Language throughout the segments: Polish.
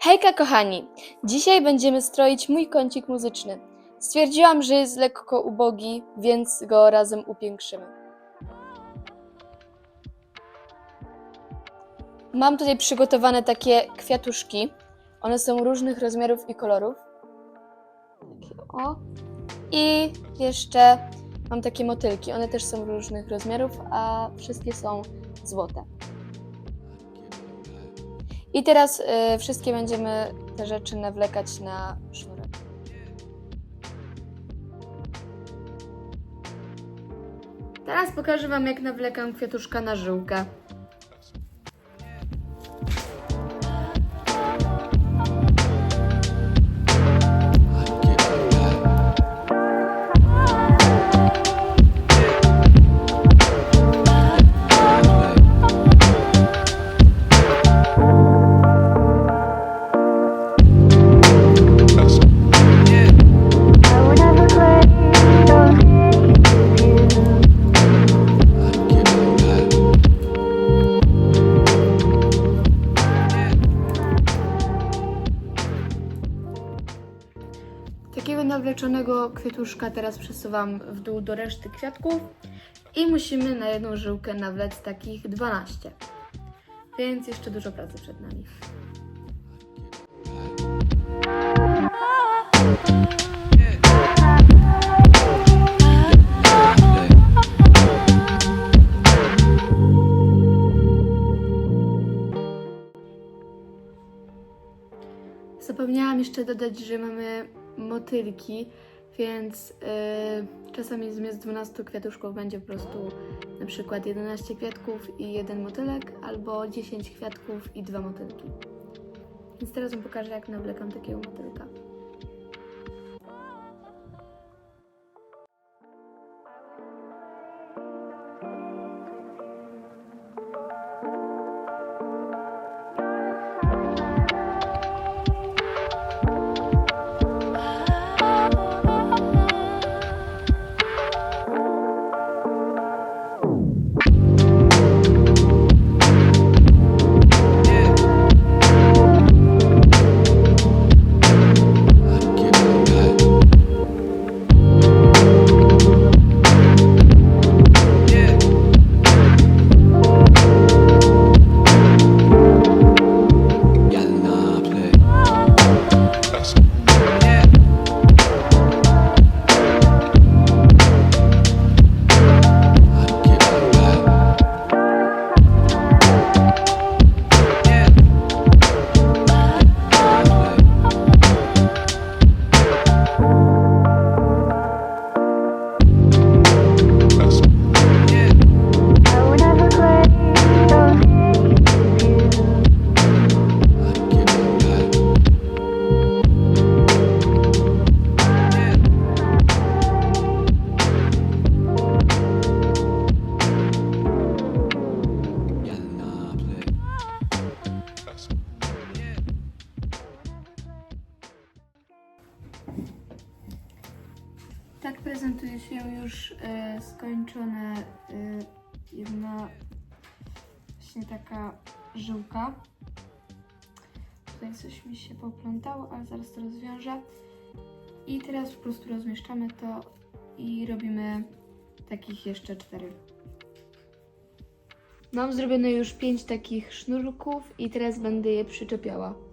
Hejka kochani! Dzisiaj będziemy stroić mój kącik muzyczny. Stwierdziłam, że jest lekko ubogi, więc go razem upiększymy. Mam tutaj przygotowane takie kwiatuszki. One są różnych rozmiarów i kolorów. O. I jeszcze mam takie motylki. One też są różnych rozmiarów, a wszystkie są złote. I teraz y, wszystkie będziemy te rzeczy nawlekać na sznurek. Teraz pokażę Wam, jak nawlekam kwiatuszka na żyłkę. Nawleczonego kwiatuszka teraz przesuwam w dół do reszty kwiatków i musimy na jedną żyłkę nawlec takich 12. Więc jeszcze dużo pracy przed nami. Zapomniałam jeszcze dodać, że mamy motylki, więc yy, czasami zamiast 12 kwiatuszków będzie po prostu na przykład 11 kwiatków i jeden motylek, albo 10 kwiatków i dwa motylki. Więc teraz Wam pokażę, jak nawlekam takiego motylka. Prezentuje się już e, skończone e, jedna właśnie taka żyłka. Tutaj coś mi się poplątało, ale zaraz to rozwiążę. I teraz po prostu rozmieszczamy to i robimy takich jeszcze cztery. Mam zrobione już pięć takich sznurków i teraz będę je przyczepiała.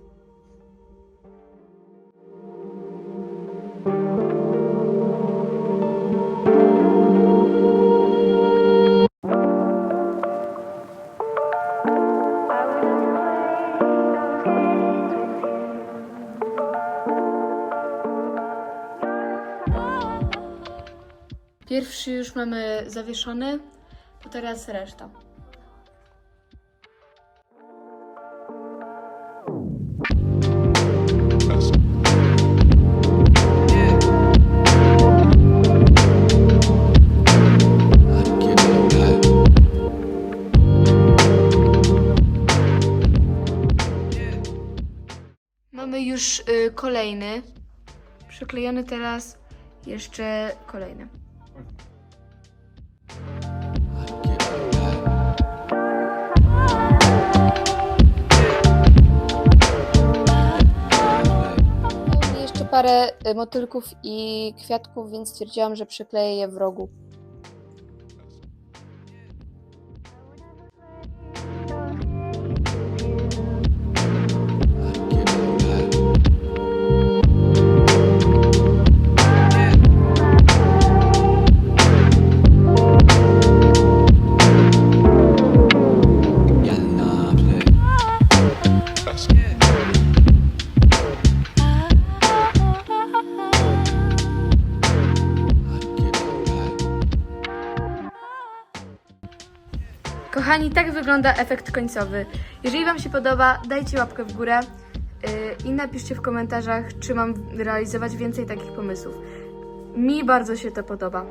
Pierwszy już mamy zawieszony, to teraz reszta. Mamy już y, kolejny. Przyklejony teraz jeszcze kolejny. Parę motylków i kwiatków, więc stwierdziłam, że przykleję je w rogu. Kochani, tak wygląda efekt końcowy. Jeżeli Wam się podoba, dajcie łapkę w górę yy, i napiszcie w komentarzach, czy mam realizować więcej takich pomysłów. Mi bardzo się to podoba.